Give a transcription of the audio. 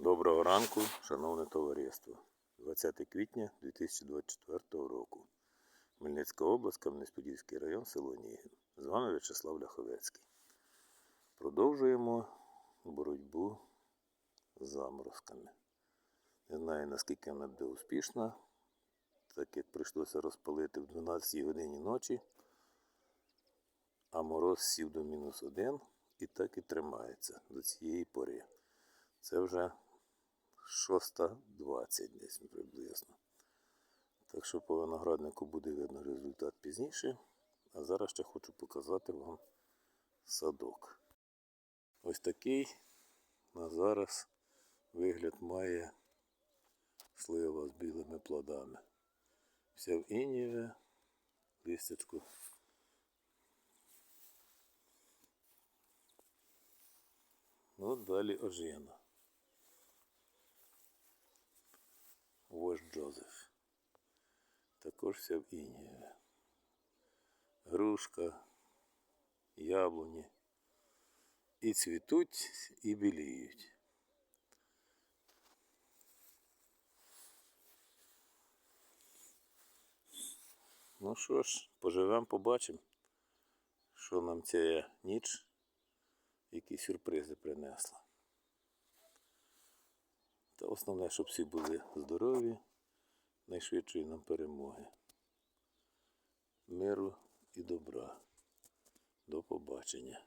Доброго ранку, шановне товариство. 20 квітня 2024 року. Хмельницька область, Кам'янець-Подільський район, село Нігін. З вами В'ячеслав Ляховецький. Продовжуємо боротьбу з заморозками. Не знаю, наскільки вона буде успішна, так як прийшлося розпалити в 12 годині ночі, а мороз сів до мінус один і так і тримається до цієї пори. Це вже 6.20 десь приблизно. Так що по винограднику буде видно результат пізніше. А зараз ще хочу показати вам садок. Ось такий на зараз вигляд має слива з білими плодами. Вся в ініві, листячку. Ну, далі ожина. Вождь Джозеф. Також вся в інії. Грушка, яблуні. І цвітуть, і біліють. Ну що ж, поживемо, побачимо, що нам ця ніч, які сюрпризи принесла. Та основне, щоб всі були здорові, найшвидшої нам перемоги. Миру і добра. До побачення.